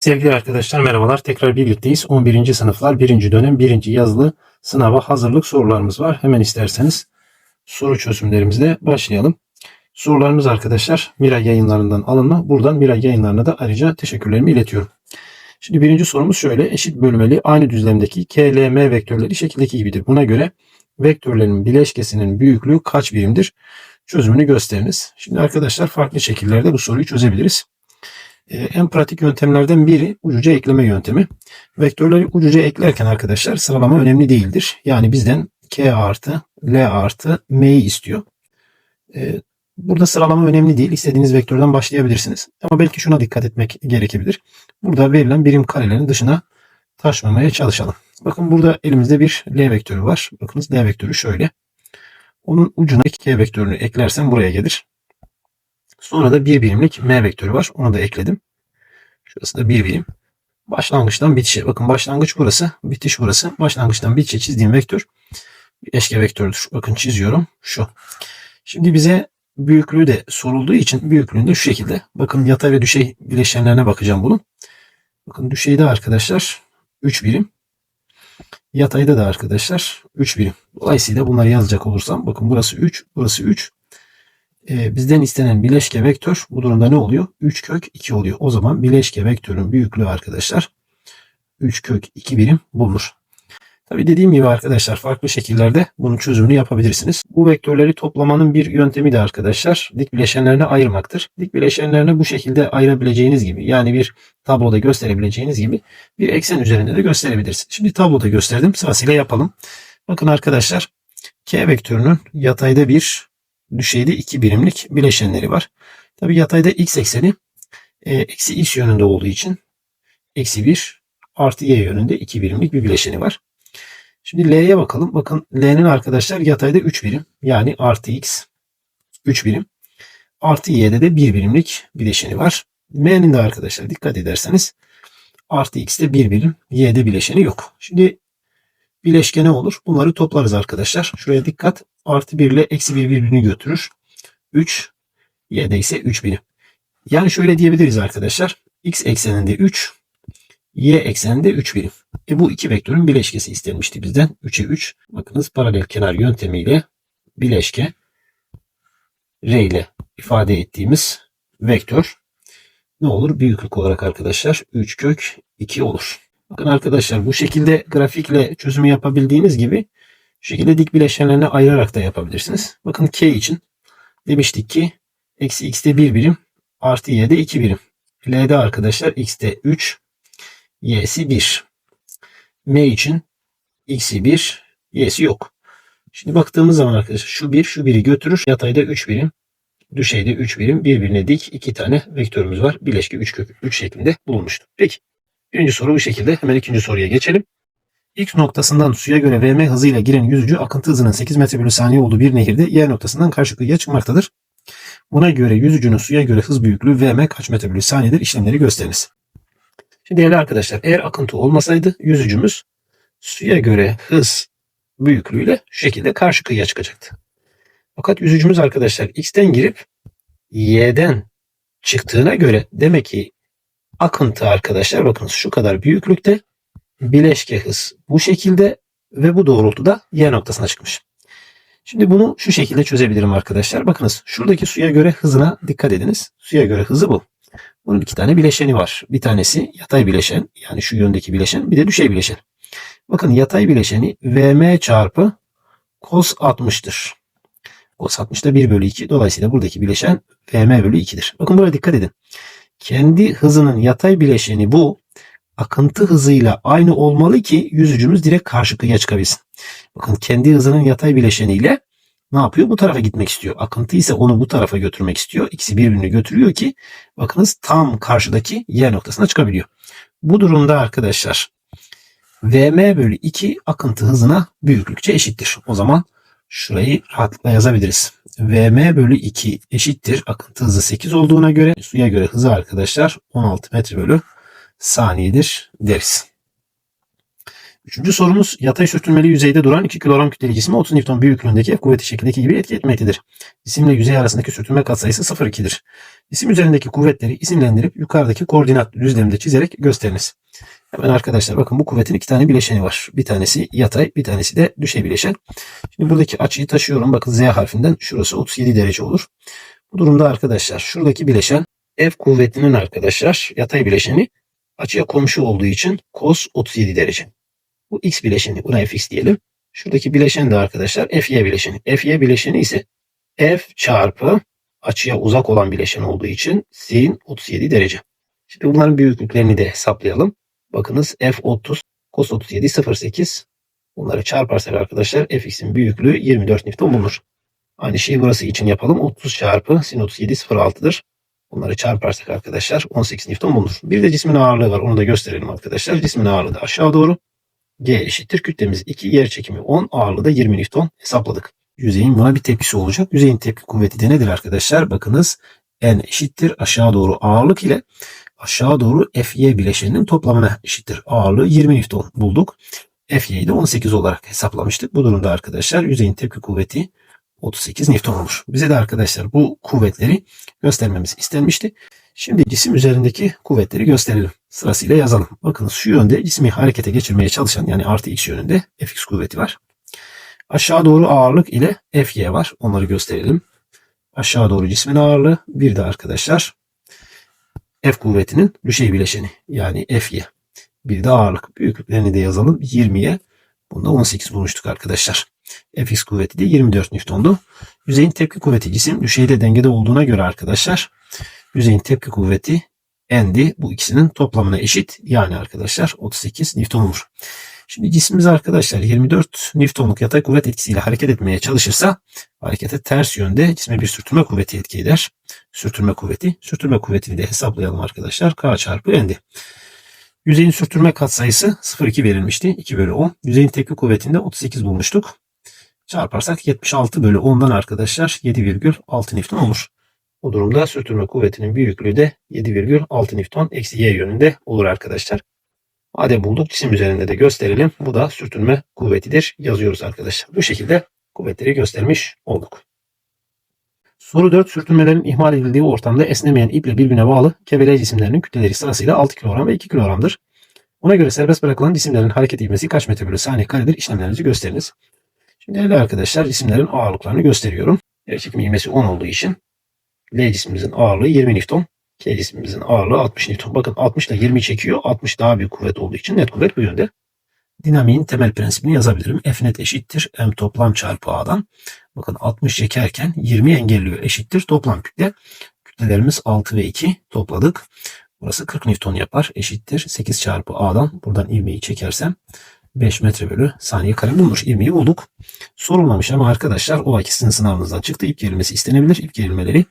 Sevgili arkadaşlar merhabalar. Tekrar birlikteyiz. 11. sınıflar 1. dönem 1. yazılı sınava hazırlık sorularımız var. Hemen isterseniz soru çözümlerimizle başlayalım. Sorularımız arkadaşlar Miray yayınlarından alınma. Buradan Miray yayınlarına da ayrıca teşekkürlerimi iletiyorum. Şimdi birinci sorumuz şöyle. Eşit bölmeli aynı düzlemdeki KLM vektörleri şekildeki gibidir. Buna göre vektörlerin bileşkesinin büyüklüğü kaç birimdir? Çözümünü gösteriniz. Şimdi arkadaşlar farklı şekillerde bu soruyu çözebiliriz. Ee, en pratik yöntemlerden biri ucuca ekleme yöntemi. Vektörleri ucuca eklerken arkadaşlar sıralama önemli değildir. Yani bizden k artı l artı m'yi istiyor. Ee, Burada sıralama önemli değil. İstediğiniz vektörden başlayabilirsiniz. Ama belki şuna dikkat etmek gerekebilir. Burada verilen birim karelerin dışına taşmamaya çalışalım. Bakın burada elimizde bir L vektörü var. Bakınız L vektörü şöyle. Onun ucuna K vektörünü eklersem buraya gelir. Sonra da bir birimlik M vektörü var. Onu da ekledim. Şurası da bir birim. Başlangıçtan bitişe. Bakın başlangıç burası. Bitiş burası. Başlangıçtan bitişe çizdiğim vektör bir eşke vektörüdür. Bakın çiziyorum. Şu. Şimdi bize büyüklüğü de sorulduğu için büyüklüğünde şu şekilde. Bakın yatay ve düşey bileşenlerine bakacağım bunun. Bakın düşeyde arkadaşlar 3 birim. Yatayda da arkadaşlar 3 birim. Dolayısıyla bunları yazacak olursam bakın burası 3, burası 3. Ee, bizden istenen bileşke vektör bu durumda ne oluyor? 3 kök 2 oluyor. O zaman bileşke vektörün büyüklüğü arkadaşlar 3 kök 2 birim bulunur. Tabi dediğim gibi arkadaşlar farklı şekillerde bunun çözümünü yapabilirsiniz. Bu vektörleri toplamanın bir yöntemi de arkadaşlar dik bileşenlerine ayırmaktır. Dik bileşenlerini bu şekilde ayırabileceğiniz gibi yani bir tabloda gösterebileceğiniz gibi bir eksen üzerinde de gösterebilirsiniz. Şimdi tabloda gösterdim sırasıyla yapalım. Bakın arkadaşlar K vektörünün yatayda bir düşeyde iki birimlik bileşenleri var. Tabi yatayda x ekseni e, eksi x yönünde olduğu için eksi 1 artı y yönünde iki birimlik bir bileşeni var. Şimdi L'ye bakalım. Bakın L'nin arkadaşlar yatayda 3 birim. Yani artı X 3 birim. Artı Y'de de 1 birimlik bileşeni var. M'nin de arkadaşlar dikkat ederseniz artı X'te 1 birim. Y'de bileşeni yok. Şimdi bileşke ne olur? Bunları toplarız arkadaşlar. Şuraya dikkat. Artı 1 ile eksi 1 birbirini götürür. 3. Y'de ise 3 birim. Yani şöyle diyebiliriz arkadaşlar. X ekseninde 3. Y ekseninde 3 birim. E bu iki vektörün bileşkesi istenmişti bizden. 3'e 3. Bakınız paralel kenar yöntemiyle bileşke R ile ifade ettiğimiz vektör ne olur? Büyüklük olarak arkadaşlar 3 kök 2 olur. Bakın arkadaşlar bu şekilde grafikle çözümü yapabildiğiniz gibi şu şekilde dik bileşenlerine ayırarak da yapabilirsiniz. Bakın K için demiştik ki eksi x'te 1 birim artı y'de 2 birim. L'de arkadaşlar x'te 3 y'si 1 m için x'i 1, y'si yok. Şimdi baktığımız zaman arkadaşlar şu 1 şu 1'i götürür. Yatayda 3 birim, düşeyde 3 birim birbirine dik iki tane vektörümüz var. Bileşke 3 kök 3 şeklinde bulunmuştur. Peki. Birinci soru bu şekilde. Hemen ikinci soruya geçelim. X noktasından suya göre VM hızıyla giren yüzücü akıntı hızının 8 metre bölü saniye olduğu bir nehirde Y noktasından karşı kıyıya çıkmaktadır. Buna göre yüzücünün suya göre hız büyüklüğü VM kaç metre bölü saniyedir işlemleri gösteriniz. Şimdi değerli arkadaşlar eğer akıntı olmasaydı yüzücümüz suya göre hız büyüklüğüyle şu şekilde karşı kıyıya çıkacaktı. Fakat yüzücümüz arkadaşlar x'ten girip y'den çıktığına göre demek ki akıntı arkadaşlar bakın şu kadar büyüklükte bileşke hız bu şekilde ve bu doğrultuda y noktasına çıkmış. Şimdi bunu şu şekilde çözebilirim arkadaşlar. Bakınız şuradaki suya göre hızına dikkat ediniz. Suya göre hızı bu. Bunun iki tane bileşeni var. Bir tanesi yatay bileşen yani şu yöndeki bileşen bir de düşey bileşen. Bakın yatay bileşeni VM çarpı cos 60'tır. Cos 60'da 1 bölü 2. Dolayısıyla buradaki bileşen VM bölü 2'dir. Bakın buraya dikkat edin. Kendi hızının yatay bileşeni bu. Akıntı hızıyla aynı olmalı ki yüzücümüz direkt karşı kıyıya çıkabilsin. Bakın kendi hızının yatay bileşeniyle ne yapıyor? Bu tarafa gitmek istiyor. Akıntı ise onu bu tarafa götürmek istiyor. İkisi birbirini götürüyor ki bakınız tam karşıdaki Y noktasına çıkabiliyor. Bu durumda arkadaşlar VM bölü 2 akıntı hızına büyüklükçe eşittir. O zaman şurayı rahatlıkla yazabiliriz. VM bölü 2 eşittir. Akıntı hızı 8 olduğuna göre suya göre hızı arkadaşlar 16 metre bölü saniyedir deriz. Üçüncü sorumuz yatay sürtünmeli yüzeyde duran 2 kilogram kütleli cisme 30 Newton büyüklüğündeki F kuvveti şeklindeki gibi etki etmektedir. Cisimle yüzey arasındaki sürtünme katsayısı 0,2'dir. Cisim üzerindeki kuvvetleri isimlendirip yukarıdaki koordinat düzleminde çizerek gösteriniz. Hemen arkadaşlar bakın bu kuvvetin iki tane bileşeni var. Bir tanesi yatay bir tanesi de düşey bileşen. Şimdi buradaki açıyı taşıyorum. Bakın Z harfinden şurası 37 derece olur. Bu durumda arkadaşlar şuradaki bileşen F kuvvetinin arkadaşlar yatay bileşeni açıya komşu olduğu için cos 37 derece. Bu x bileşeni buna fx diyelim. Şuradaki bileşen de arkadaşlar fy bileşeni. fy bileşeni ise f çarpı açıya uzak olan bileşen olduğu için sin 37 derece. Şimdi bunların büyüklüklerini de hesaplayalım. Bakınız f30 cos 37 0.8 bunları çarparsak arkadaşlar fx'in büyüklüğü 24 Newton bulunur. Aynı şeyi burası için yapalım. 30 çarpı sin 37 0.6'dır. Bunları çarparsak arkadaşlar 18 Newton bulunur. Bir de cismin ağırlığı var. Onu da gösterelim arkadaşlar. Cismin ağırlığı da aşağı doğru. G eşittir. Kütlemiz 2, yer çekimi 10, ağırlığı da 20 Newton hesapladık. Yüzeyin buna bir tepkisi olacak. Yüzeyin tepki kuvveti de nedir arkadaşlar? Bakınız N eşittir. Aşağı doğru ağırlık ile aşağı doğru Fy bileşeninin toplamına eşittir. Ağırlığı 20 Newton bulduk. Fy'yi de 18 olarak hesaplamıştık. Bu durumda arkadaşlar yüzeyin tepki kuvveti 38 Newton olur. Bize de arkadaşlar bu kuvvetleri göstermemiz istenmişti. Şimdi cisim üzerindeki kuvvetleri gösterelim. Sırasıyla yazalım. Bakınız şu yönde cismi harekete geçirmeye çalışan yani artı x yönünde fx kuvveti var. Aşağı doğru ağırlık ile fy var. Onları gösterelim. Aşağı doğru cismin ağırlığı. Bir de arkadaşlar F kuvvetinin düşey bileşeni yani F'ye. Bir de ağırlık. Büyüklüklerini de yazalım. 20'ye. Bunda 18 bulmuştuk arkadaşlar. Fx kuvveti de 24 Newton'du. Yüzeyin tepki kuvveti cisim düşeyde dengede olduğuna göre arkadaşlar yüzeyin tepki kuvveti N'di. Bu ikisinin toplamına eşit. Yani arkadaşlar 38 Newton olur. Şimdi cismimiz arkadaşlar 24 Newton'luk yatay kuvvet etkisiyle hareket etmeye çalışırsa harekete ters yönde cisme bir sürtünme kuvveti etki eder. Sürtünme kuvveti. Sürtünme kuvvetini de hesaplayalım arkadaşlar. K çarpı N'di. Yüzeyin sürtünme katsayısı 0,2 verilmişti. 2 bölü 10. Yüzeyin tepki kuvvetinde 38 bulmuştuk. Çarparsak 76 bölü 10'dan arkadaşlar 7,6 Newton olur. Bu durumda sürtünme kuvvetinin büyüklüğü de 7,6 Newton eksi y yönünde olur arkadaşlar. Madem bulduk cisim üzerinde de gösterelim. Bu da sürtünme kuvvetidir. Yazıyoruz arkadaşlar. Bu şekilde kuvvetleri göstermiş olduk. Soru 4. Sürtünmelerin ihmal edildiği ortamda esnemeyen iple birbirine bağlı kevele cisimlerinin kütleleri sırasıyla 6 kilogram ve 2 kilogramdır. Ona göre serbest bırakılan cisimlerin hareket ivmesi kaç metre bölü saniye karedir işlemlerinizi gösteriniz. Şimdi değerli arkadaşlar cisimlerin ağırlıklarını gösteriyorum. Yer çekimi ivmesi 10 olduğu için L cismimizin ağırlığı 20 Newton. K cismimizin ağırlığı 60 Newton. Bakın 60 ile 20 çekiyor. 60 daha büyük kuvvet olduğu için net kuvvet bu yönde. Dinamiğin temel prensibini yazabilirim. F net eşittir M toplam çarpı A'dan. Bakın 60 çekerken 20 engelliyor. Eşittir toplam kütle. Kütlelerimiz 6 ve 2 topladık. Burası 40 Newton yapar. Eşittir 8 çarpı A'dan. Buradan ivmeyi çekersem 5 metre bölü saniye kare bulmuş. İvmeyi bulduk. Sorulmamış ama arkadaşlar o ikisinin sınavınızdan çıktı. İp gerilmesi istenebilir. İp gerilmeleri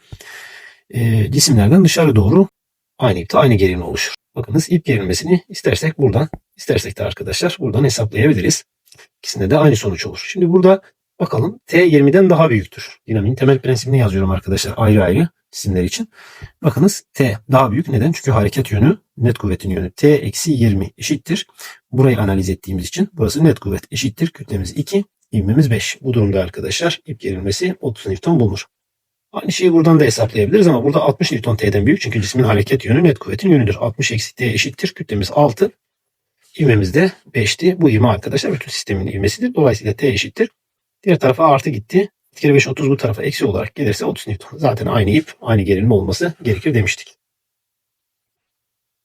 e, cisimlerden dışarı doğru aynı ipte aynı gerilim oluşur. Bakınız ip gerilmesini istersek buradan istersek de arkadaşlar buradan hesaplayabiliriz. İkisinde de aynı sonuç olur. Şimdi burada bakalım T 20'den daha büyüktür. Dinamiğin temel prensibini yazıyorum arkadaşlar ayrı ayrı cisimler için. Bakınız T daha büyük. Neden? Çünkü hareket yönü net kuvvetin yönü. T eksi 20 eşittir. Burayı analiz ettiğimiz için burası net kuvvet eşittir. Kütlemiz 2, ivmemiz 5. Bu durumda arkadaşlar ip gerilmesi 30 Newton bulunur. Aynı şeyi buradan da hesaplayabiliriz ama burada 60 Newton T'den büyük. Çünkü cismin hareket yönü net kuvvetin yönüdür. 60 eksi T eşittir. Kütlemiz 6. İvmemiz de 5'ti. Bu ivme arkadaşlar bütün sistemin ivmesidir. Dolayısıyla T eşittir. Diğer tarafa artı gitti. Bir kere 5 30 bu tarafa eksi olarak gelirse 30 Newton. Zaten aynı ip, aynı gerilim olması gerekir demiştik.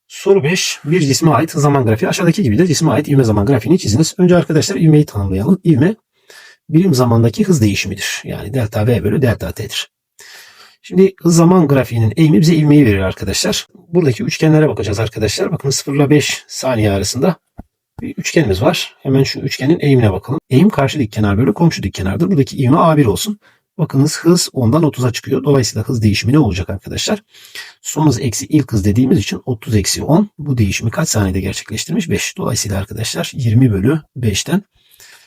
Soru 5. Bir cisme ait zaman grafiği. Aşağıdaki gibi de cisme ait ivme zaman grafiğini çiziniz. Önce arkadaşlar ivmeyi tanımlayalım. İvme birim zamandaki hız değişimidir. Yani delta V bölü delta T'dir. Şimdi zaman grafiğinin eğimi bize ivmeyi verir arkadaşlar. Buradaki üçgenlere bakacağız arkadaşlar. Bakın 0 ile 5 saniye arasında bir üçgenimiz var. Hemen şu üçgenin eğimine bakalım. Eğim karşı dik kenar bölü komşu dik kenardır. Buradaki ivme A1 olsun. Bakınız hız 10'dan 30'a çıkıyor. Dolayısıyla hız değişimi ne olacak arkadaşlar? Son hız eksi ilk hız dediğimiz için 30 eksi 10. Bu değişimi kaç saniyede gerçekleştirmiş? 5. Dolayısıyla arkadaşlar 20 bölü 5'ten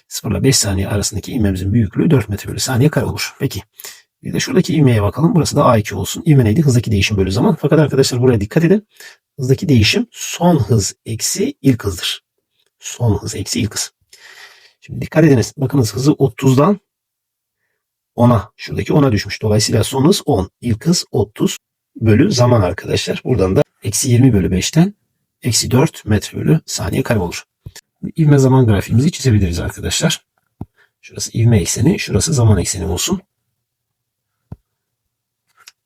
0 ile 5 saniye arasındaki ivmemizin büyüklüğü 4 metre bölü saniye kare olur. Peki. Bir de şuradaki ivmeye bakalım. Burası da A2 olsun. İvme neydi? Hızdaki değişim bölü zaman. Fakat arkadaşlar buraya dikkat edin. Hızdaki değişim son hız eksi ilk hızdır. Son hız eksi ilk hız. Şimdi dikkat ediniz. Bakınız hızı 30'dan 10'a. Şuradaki 10'a düşmüş. Dolayısıyla son hız 10. İlk hız 30 bölü zaman arkadaşlar. Buradan da eksi 20 bölü 5'ten eksi 4 metre bölü saniye kare olur. İvme zaman grafiğimizi çizebiliriz arkadaşlar. Şurası ivme ekseni, şurası zaman ekseni olsun.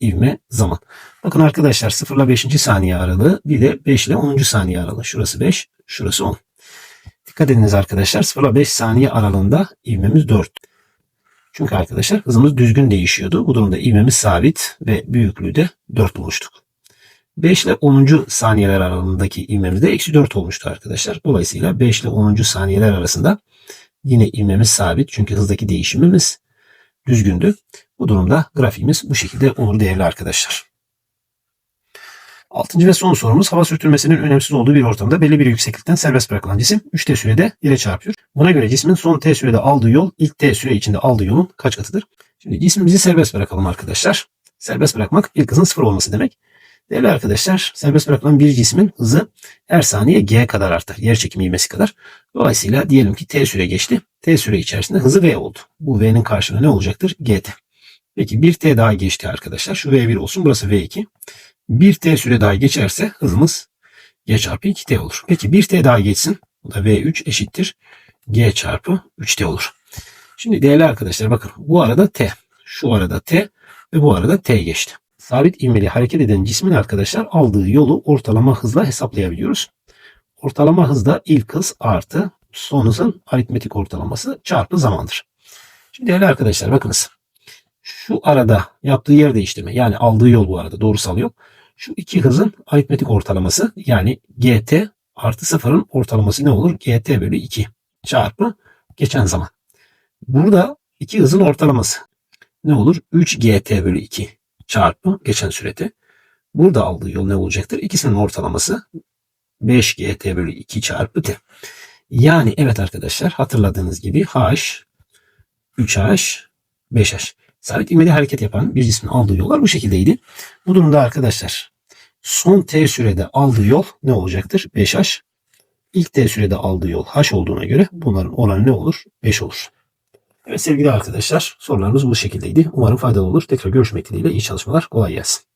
İvme zaman. Bakın arkadaşlar 0 ile 5. saniye aralığı bir de 5 ile 10. saniye aralığı. Şurası 5, şurası 10. Dikkat ediniz arkadaşlar 0 ile 5 saniye aralığında ivmemiz 4. Çünkü arkadaşlar hızımız düzgün değişiyordu. Bu durumda ivmemiz sabit ve büyüklüğü de 4 bulmuştuk. 5 ile 10. saniyeler aralığındaki ivmemiz de eksi 4 olmuştu arkadaşlar. Dolayısıyla 5 ile 10. saniyeler arasında yine ivmemiz sabit. Çünkü hızdaki değişimimiz düzgündü. Bu durumda grafiğimiz bu şekilde olur değerli arkadaşlar. Altıncı ve son sorumuz hava sürtünmesinin önemsiz olduğu bir ortamda belli bir yükseklikten serbest bırakılan cisim 3 t sürede yere çarpıyor. Buna göre cismin son t sürede aldığı yol ilk t süre içinde aldığı yolun kaç katıdır? Şimdi cismimizi serbest bırakalım arkadaşlar. Serbest bırakmak ilk hızın sıfır olması demek. Değerli arkadaşlar serbest bırakılan bir cismin hızı her saniye g kadar artar. Yer çekimi ivmesi kadar. Dolayısıyla diyelim ki t süre geçti. T süre içerisinde hızı v oldu. Bu v'nin karşılığı ne olacaktır? gt. Peki bir t daha geçti arkadaşlar. Şu v1 olsun burası v2. Bir t süre daha geçerse hızımız g çarpı 2t olur. Peki bir t daha geçsin. Bu da v3 eşittir g çarpı 3t olur. Şimdi değerli arkadaşlar bakın bu arada t. Şu arada t ve bu arada t geçti. Sabit ivmeli hareket eden cismin arkadaşlar aldığı yolu ortalama hızla hesaplayabiliyoruz. Ortalama hızda ilk hız artı son hızın aritmetik ortalaması çarpı zamandır. Şimdi değerli arkadaşlar bakınız. Şu arada yaptığı yer değiştirme yani aldığı yol bu arada doğrusal yol. Şu iki hızın aritmetik ortalaması yani gt artı sıfırın ortalaması ne olur? gt bölü 2 çarpı geçen zaman. Burada iki hızın ortalaması ne olur? 3 gt bölü 2 çarpı geçen sürede. Burada aldığı yol ne olacaktır? İkisinin ortalaması 5 gt bölü 2 çarpı t. Yani evet arkadaşlar hatırladığınız gibi h 3h 5h. Sabit ivmeli hareket yapan bir cismin aldığı yollar bu şekildeydi. Bu durumda arkadaşlar son t sürede aldığı yol ne olacaktır? 5h. İlk t sürede aldığı yol h olduğuna göre bunların oranı ne olur? 5 olur. Evet sevgili arkadaşlar sorularımız bu şekildeydi. Umarım faydalı olur. Tekrar görüşmek dileğiyle iyi çalışmalar. Kolay gelsin.